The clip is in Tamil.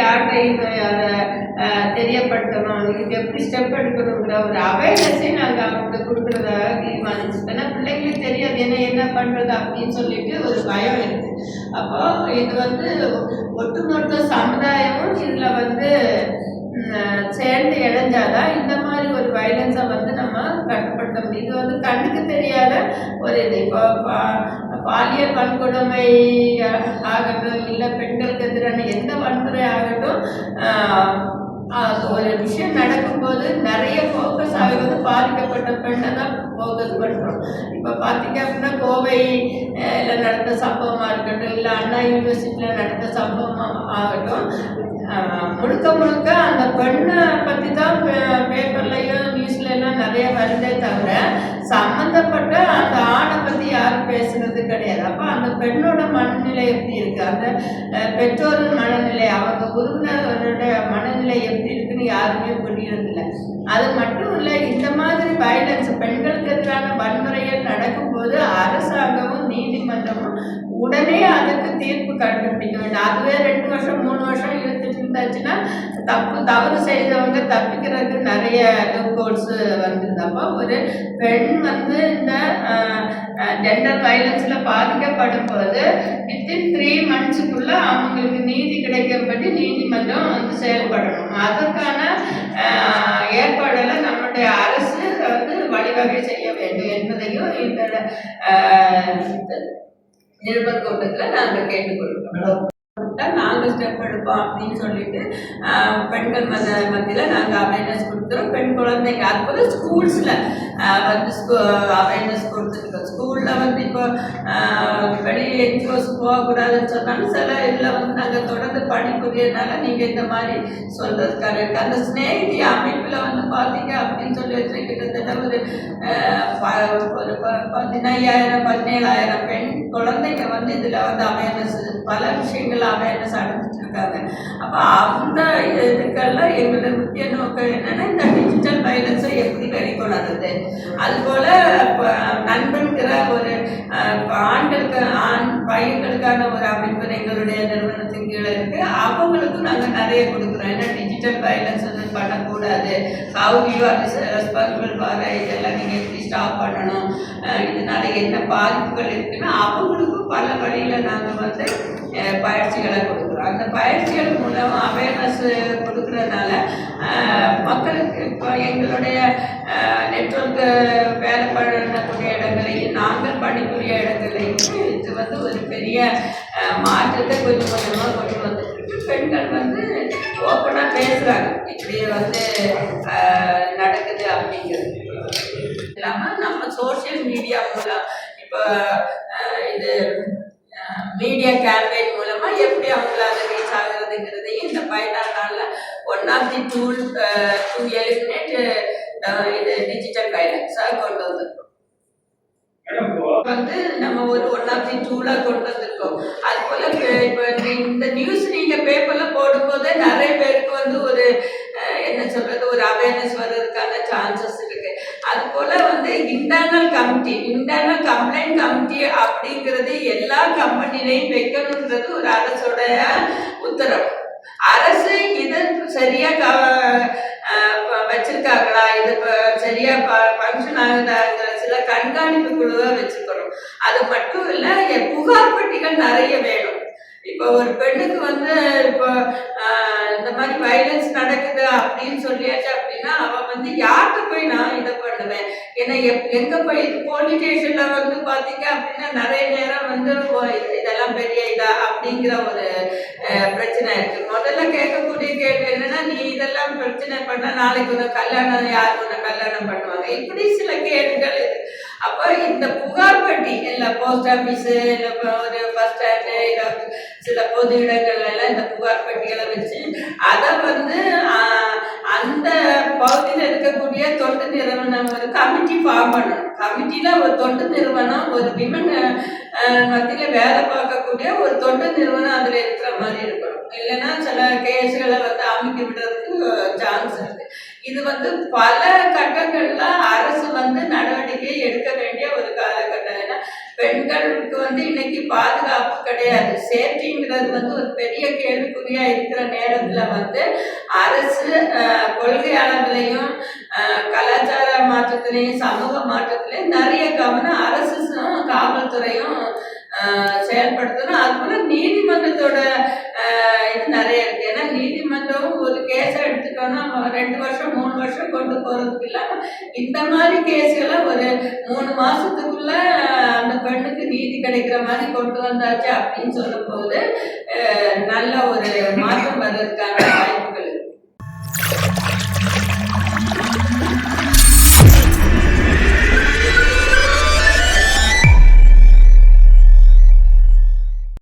யார்கிட்டையும் அதை தெரியப்படுத்தணும். இதுக்கு எப்படி ஸ்டெப் எடுக்கணுங்கிற ஒரு அவேர்னஸை நாங்கள் அவங்களுக்கு கொடுக்குறதாக தீர்மானிச்சிட்டோம் ஏன்னா பிள்ளைங்களுக்கு தெரியாது. என்ன என்ன பண்ணுறது அப்படின்னு சொல்லிட்டு ஒரு பயம் இருக்குது அப்போ இது வந்து ஒட்டுமொத்த சமுதாயமும் இதில் வந்து சேர்ந்து இணைஞ்சாதான் இந்த மாதிரி ஒரு வயலன்ஸை வந்து நம்ம கட்டுப்படுத்த முடியும். இது வந்து கண்ணுக்கு தெரியாத ஒரு இது. இப்போ பாலிய வன்கொடுமை ஆகட்டும் இல்லை பெண்களுக்கு எதிரான எந்த வன்முறை ஆகட்டும் ஒரு விஷயம் நடக்கும்போது நிறைய ஃபோக்கஸ் ஆகிறது பாதிக்கப்பட்ட பெண்ணை தான் ஃபோக்கஸ் பண்ணுறோம் இப்போ பார்த்தீங்க அப்படின்னா கோவை நடந்த சம்பவமாக இருக்கட்டும் இல்லை அண்ணா யூனிவர்சிட்டியில் நடந்த சம்பவமாக ஆகட்டும் முழுக்க முழுக்க அந்த பெண்ணை பற்றி தான் பேப்பர்லையும் நியூஸ்ல எல்லாம் நிறைய வருதே தவிர சம்மந்தப்பட்ட அந்த பெண்ணோட மனநிலை எப்படி இருக்கு? அந்த பெற்றோரின் மனநிலை அவங்க உறவினருடைய மனநிலை எப்படி இருக்குன்னு யாருமே புரியறதில்லை. அது மட்டும் இல்லை இந்த மாதிரி வயலன்ஸ் பெண்களுக்கு எதிரான வன்முறைகள் நடக்கும்போது அரசாங்கமும் நீதிமன்றமும் உடனே அதுக்கு தீர்ப்பு கண்டுபிடிக்க வேண்டும். அதுவே ரெண்டு வருஷம் மூணு வருஷம் இழுத்துட்டு இருந்தாச்சுன்னா தப்பு தவறு செய்தவங்க தப்பிக்கிறதுக்கு நிறைய கோர்ஸ் வந்தது ஒரு பெண் வந்து இந்த ஜெண்டர் வயலன்ஸில் பாதிக்கப்பட்ட வித்தின் த்ரீ மந்த்ஸுக்குள்ள அவங்களுக்கு நீதி கிடைக்கப்பட்டு நீதிமன்றம் வந்து செயல்படணும். அதற்கான ஏற்பாடெல்லாம் நம்முடைய அரசு வந்து வழிவகை செய்ய வேண்டும் என்பதையும் இந்த ஆஹ், நிருபர் கூட்டத்தில் நாங்கள் கேட்டுக்கொள்கிறோம். நாங்கள் ஸ்டெப் எடுப்போம் அப்படின்னு சொல்லிட்டு பெண்கள் மத மத்தியில் நாங்கள் அவேர்னஸ் கொடுத்துறோம் பெண் குழந்தைங்க அது போல ஸ்கூல்ஸில் வந்து ஸ்கூ அவேர்னஸ் கொடுத்துருக்கோம். ஸ்கூலில் வந்து இப்போ வெளியே என்ஜிஓஸ் போகக்கூடாதுன்னு சொன்னாலும் சில இதில் வந்து நாங்கள் தொடர்ந்து பணிபுரியறதுனால நீங்கள் இந்த மாதிரி சொல்கிறது கரெக்ட் அந்த ஸ்நேகிதி அமைப்பில் வந்து பார்த்தீங்க அப்படின்னு சொல்லி வச்சு கிட்டத்தட்ட ஒரு ஒரு ப- பதினையாயிரம் பதினேழாயிரம் பெண் குழந்தைங்க வந்து இதில் வந்து அவேர்னஸ் பல விஷயங்கள் அவேர்னஸ் அடைஞ்சிட்டு இருக்காங்க அப்போ அந்த இதுக்கெல்லாம் எங்களோட முக்கிய நோக்கம் என்னென்னா இந்த டிஜிட்டல் வயலன்ஸை எப்படி வெளிக்கொணர்றது? அதுபோல் நண்பன்கிற ஒரு ஆண்களுக்கு ஆண் பையன்களுக்கான ஒரு அமைப்பு எங்களுடைய நிறுவனத்தின் கீழே இருக்குது அவங்களுக்கும் நாங்கள் நிறைய கொடுக்குறோம். ஏன்னா டிஜிட்டல் வயலன்ஸ் வந்து பண்ணக்கூடாது. ஹவு யூ ஆர் ரெஸ்பான்சிபிள் வர இதெல்லாம் நீங்கள் எப்படி ஸ்டாப் பண்ணணும்? இதனால் என்ன பாதிப்புகள் இருக்குன்னா அவங்களுக்கும் வழியில் நாங்கள் வந்து பயிற்சிகளை கொடுக்குறோம். அந்த பயிற்சிகள் மூலம் அவேர்னஸ் கொடுக்குறதுனால மக்களுக்கு இப்போ எங்களுடைய நெட்ஒர்க்கு வேலை பண்ணக்கூடிய இடங்களையும் நாங்கள் பணிபுரிய இடங்களையும் இது வந்து ஒரு பெரிய மாற்றத்தை கொஞ்சம் கொஞ்சமாக கொண்டு வந்துட்டு பெண்கள் வந்து ஓப்பனாக பேசுகிறாங்க இப்படி வந்து நடக்குது அப்படிங்கிறது. இல்லாமல் நம்ம சோஷியல் மீடியா மூலம் இப்போ மீடியா கேம்பெயின் மூலமா எப்படி அவங்களால ரீச் ஆகுறதுங்கிறதையும் இந்த பதினாறு நாள்ல one of the tool to eliminate இது டிஜிட்டல் கைடன்ஸாக கொண்டு வந்திருக்கோம். வந்து நம்ம ஒரு ஒன் ஆஃப் தி டூலா கொண்டு வந்திருக்கோம். அது போல இப்போ இந்த நியூஸ் நீங்க பேப்பர்ல போடும்போதே நிறைய பேருக்கு வந்து ஒரு என்ன சொல்றது ஒரு அவேர்னஸ் வர்றதுக்கான சான்சஸ் இருக்கு அது போல வந்து internal committee internal complaint committee அப்படிங்கிறது எல்லா கம்பெனிலையும் வைக்கணுன்றது ஒரு அரசோடைய உத்தரவு. அரசு இது சரியா க வச்சிருக்காங்களா? இது ப- சரியா ஃபங்க்ஷன் ஆகுதாங்கிற சில கண்காணிப்பு குழுவை வச்சுக்கணும். அது மட்டும் இல்ல புகார் பட்டிகள் நிறைய வேணும். இப்போ ஒரு பெண்ணுக்கு வந்து இப்போ இந்த மாதிரி வைலன்ஸ் நடக்குது அப்படின்னு சொல்லியாச்சு அப்படின்னா அவன் வந்து யார்கிட்ட போய் நான் இதை பண்ணுவேன்? ஏன்னா எப்- எங்க போய் போலீஸ் ஸ்டேஷன்ல வந்து பாத்தீங்க அப்படின்னா நிறைய நேரம் வந்து இது- இதெல்லாம் பெரிய இதா அப்படிங்கிற ஒரு பிரச்சனை இருக்கு. முதல்ல கேட்கக்கூடிய கேள்வி என்னன்னா நீ இதெல்லாம் பிரச்சனை பண்ணா நாளைக்கு உன கல்யாணம் யார் உன்னை கல்யாணம் பண்ணுவாங்க? இப்படி சில கேள்விகள் இருக்கு. அப்போ இந்த புகார் பட்டி இல்லை போஸ்ட் ஆஃபீஸு இல்லை இப்போ ஒரு பஸ் ஸ்டாண்டு இல்லை பொது இடங்கள்ல எல்லாம் இந்த புகார் பெட்டிகளை வச்சு அதை வந்து அந்த பகுதியில் இருக்கக்கூடிய தொண்டு நிறுவனம் ஒரு கமிட்டி ஃபார்ம் பண்ணணும் கமிட்டியில் ஒரு தொண்டு நிறுவனம் ஒரு விமன் மத்தியில் வேலை பார்க்கக்கூடிய ஒரு தொண்டு நிறுவனம் அதில் இருக்கிற மாதிரி இருக்கணும். இல்லைன்னா சில கேஸ்களை வந்து அமைக்க விடுறதுக்கு சான்ஸ் இருக்கு. இது வந்து பல கட்டங்கள்ல அரசு வந்து நடவடிக்கை எடுக்க வேண்டிய ஒரு காலகட்டம். ஏன்னா பெண்களுக்கு வந்து இன்னைக்கு பாதுகாப்பு கிடையாது. சேஃப்டிங்கிறது வந்து ஒரு பெரிய கேள்விக்குறியா இருக்கிற நேரத்துல வந்து அரசு கொள்கை அளவுலையும் கலாச்சார மாற்றத்திலையும் சமூக மாற்றத்திலையும் நிறைய கவனம் அரசு காவல்துறையும் செயல்படுத்தணும். அது போல நீதிமன்றத்தோட இது நிறைய இருக்கு. ஏன்னா நீதிமன்றம் ஒரு கேஸை எடுத்தோன்னா ரெண்டு வருஷம் மூணு வருஷம் கொண்டு போறதுக்கு இல்லாம இந்த மாதிரி கேஸ்களை ஒரு மூணு மாசத்துக்குள்ள அந்த பெண்ணுக்கு நீதி கிடைக்கிற மாதிரி கொண்டு வந்தாச்சு அப்படின்னு சொல்லும் போது நல்ல ஒரு மாற்றம் வர்றதுக்கான வாய்ப்பு